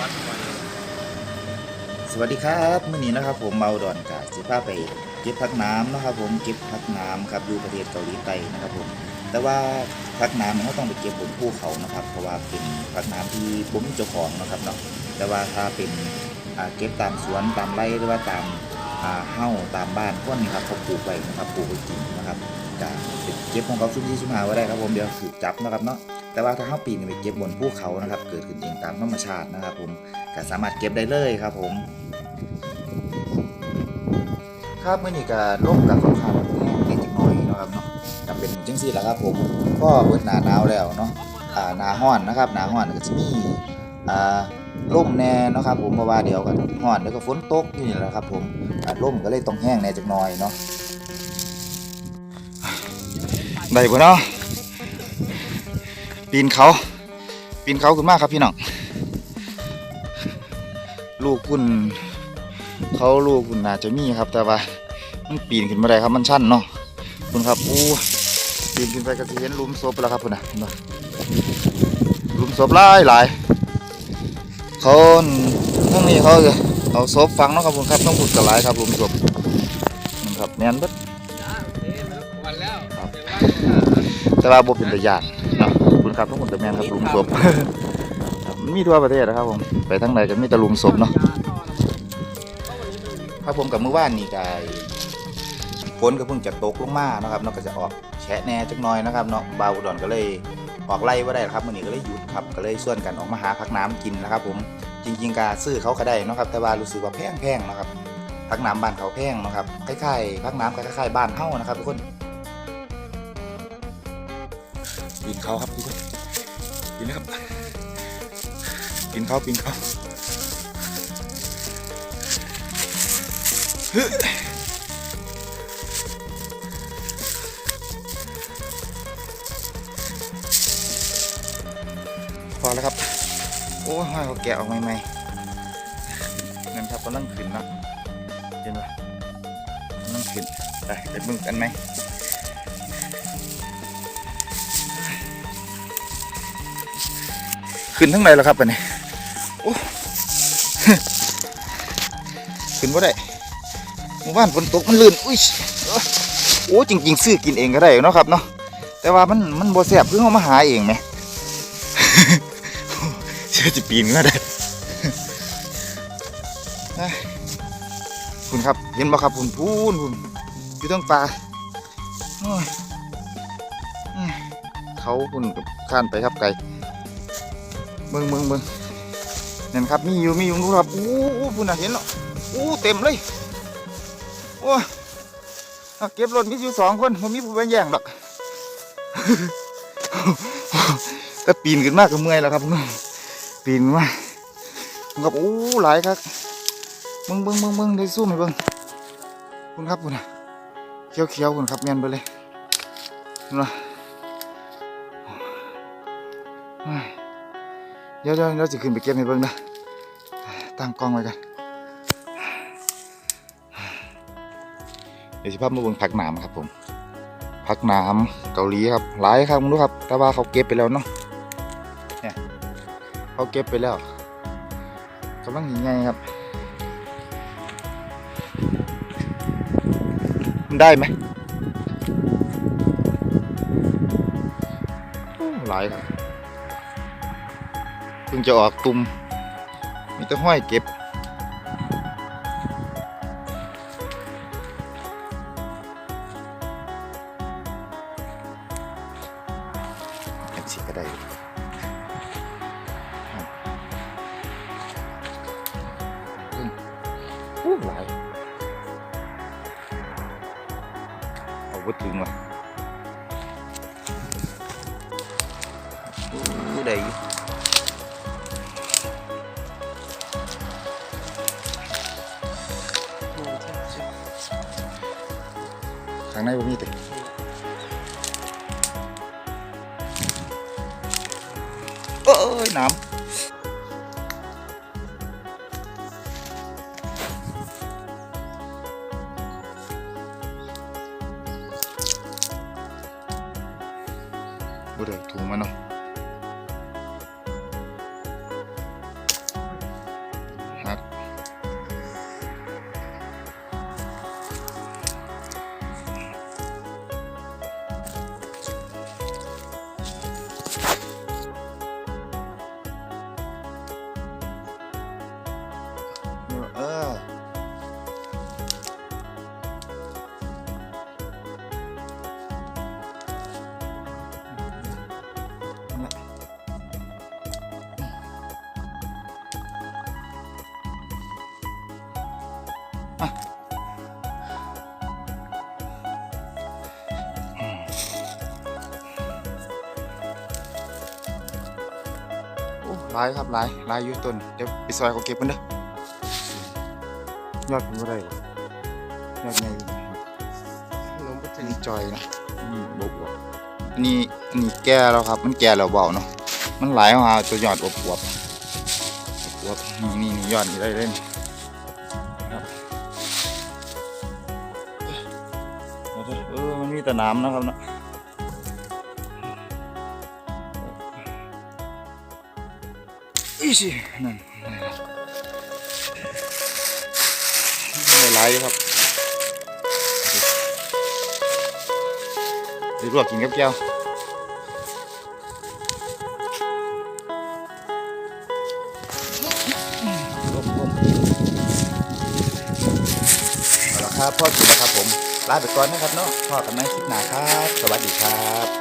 วัดสวัสดีครับมื่อนี้นะครับ ผมเมาดอนกาสิพาไปเก็บพักน้ำนะครับ ผมเก็บพักน้ำครับอยู่ประเทศเกาหลีใต้นะครับผมแต่ว่าพักน้ำมันก็ต้องไปเก็บบนภูเขานะครับ เพราะว่าเป็นพักน้ำที่ผมมีเจ้าของนะครับเนาะแต่ว่าถ้าเป็นเก็บตามสวนตามไร่หรือว่าตามเฮ้าตามบ้านพวกนี้ครับเขาปลูกไว้นะครับปลูกไว้กินนะครับกาเก็บของเขาชุ่มที่ชุ่มหาไว้ได้ครับผมเดี๋ยวถูกจับนะครับเนาะ แต่ว่าถ้าเฮ้าปีนไปเก็บบนภูเขานะครับ เกิดขึ้นเองตามธรรมชาตินะครับ ผมก็สามารถเก็บได้เลยครับ ผม ครับเมื่อนี้ก็ร่มกับค่อนข้างแห้งเล็กน้อยนะครับเนาะก็เป็นจังซี่แหละครับ ผมก็เปิดหนาหนาวแล้วเนาะอ่าหนาร้อนนะครับหนาร้อนก็จะมีอ่าร่มแน่นะครับผมเพราะว่าเดี๋ยวก็ร้อนเดี๋ยวก็ฝนตกอยู่นี่แหละครับ ผมร่มก็เลยต้องแห้งแน่จักหน่อยเนาะได้บ่เนาะ ปีนเขา ปีนเขาขึ้นมาครับพี่น้อง ลูกคุณเขาลูกคุณน่าจะมีครับ แต่ว่า มันปีนขึ้นมาได้ครับมันชันเนาะคุณครับอู้ปีนขึ้นไปก็จะเห็นหลุมศพแล้วครับคุณนะเห็นปะหลุมศพหลายหลายเขาทั้งนี้เขาจะเอาศพฝังเนาะครับคุณครับต้องพูดกันหลายครับหลุมศพนี่ครับแม่นเบิดจ้าโอเคไม่ต้องกวนแล้วครับเดี๋ยวว่าแต่ว่าบ่เป็นตะยานเนาะ ครับทั้งพูดแต่แมนครับหลุมศพมีทั่วประเทศนะครับผมไปทั้งไหนก็มีแต่หลุมศพเนาะครับผมกับเมื่อวานนี่กายฝนก็เพิ่งจะตกลงมานะครับเนาะก็จะออกแฉะแน่จักหน่อยนะครับเนาะบาวอุดอนก็เลยออกไล่ว่าได้ครับมื้อนี้ก็เลยหยุดครับก็เลยส่วนกันออกมาหาพักน้ำกินนะครับผมจริงๆกาซื้อเขาก็ได้เนาะครับ แต่ว่ารู้สึกว่าแพงแพงๆนะครับพักน้ำบ้านเขาแพงเนาะครับคล้ายๆพักน้ำก็คล้ายๆบ้านเฮานะครับทุกคนปีนเขาครับทุกคน ปีนครับปีนเขาปีนเขาพอแล้วครับ โอ้ยห้อยเขาแกะออกใหม่ๆเงินครับกำลังขึ้นเนาะเห็นปะกำลังขึ้นไปไปเบิ่งกันไหม ขึ้นทั้งไหนแล้วครับอันนี้โอ้ขึ้นว่าได้หมู่บ้านฝนตกมันลื่นอุ้ยโอ้จริง ๆ ซื้อกินเองก็ได้เนาะครับเนาะแต่ว่ามันมันบ่แซ่บเพิ่งเอามาหาเองไหมเชื่อจะปีนก็ได้คุณครับเห็นบ่ครับคุณพูนคุณอยู่ตรงป่าเขาคุณข้านไปครับไกล เบิ่งเบิ่งเบิ่งนั่นครับมีอยู่มีอยู่นู่นครับอู้อู้คุณน่ะเห็นเนาะอู้เต็มเลยโอ้ยเอาเก็บรถมีอยู่สองคนผมมีผู้ไปแย่งดอกก็ปีนขึ้นมากก็เมื่อยแล้วครับปีนมาผมกับโอ้หลายครับเบิ้งเบิ้งเบิ้งเบิ้งได้สู้ไหมเบิ้งคุณครับคุณนะเขียวเขียวคุณครับแมนไปเลยคุณนะ เดี๋ยวเดี๋ยวเราจะขึ้นไปเก็บให้เบิ้งนะตั้งกล้องไว้กันเดี๋ยวสิภาพมาเบิ้งผักหนามครับผมผักหนามเกาหลีครับหลายครับคุณดูครับ แต่ว่าเขาเก็บไปแล้วเนาะเนี่ยเขาเก็บไปแล้วกำลังยังไงครับมันได้ไหมหลายครับ พิ่งจะออกตุ่มมีแต่ห้อยเก็บแท็กซี่ก็ได้อยู่อู้หลายเอาวัตถุมาอู้ได้างในบ่มีแต่เอ้ยน้ำบ่ได้ถุงมาเนาะ ลายครับหลายหลายอยู่ต้นเดี๋ยวไปซอยเขาเก็บมันเด้อยอดเป็นบ่ได้หรอยอดใหญ่อยู่ลงไปถึถึงงจอยนะอืมบวบอันนี้อันนี้แก่แล้วครับ มันแก่แล้วเบาเนาะมันหลายออกมาตัวยอดอวบอวบอวบนี่นี่นี่ยอดนี่ได้เล่น มันมีแต่น้ำนะครับเนาะอีสินั่นหลายๆอยู่ครับหรือลวกกินกับแก้วลมลมเอาละครับพ่อสุดแล้วครับผม ลาไปก่อนนะครับเนาะพ่อกันในคลิปหน้าครับ สวัสดีครับ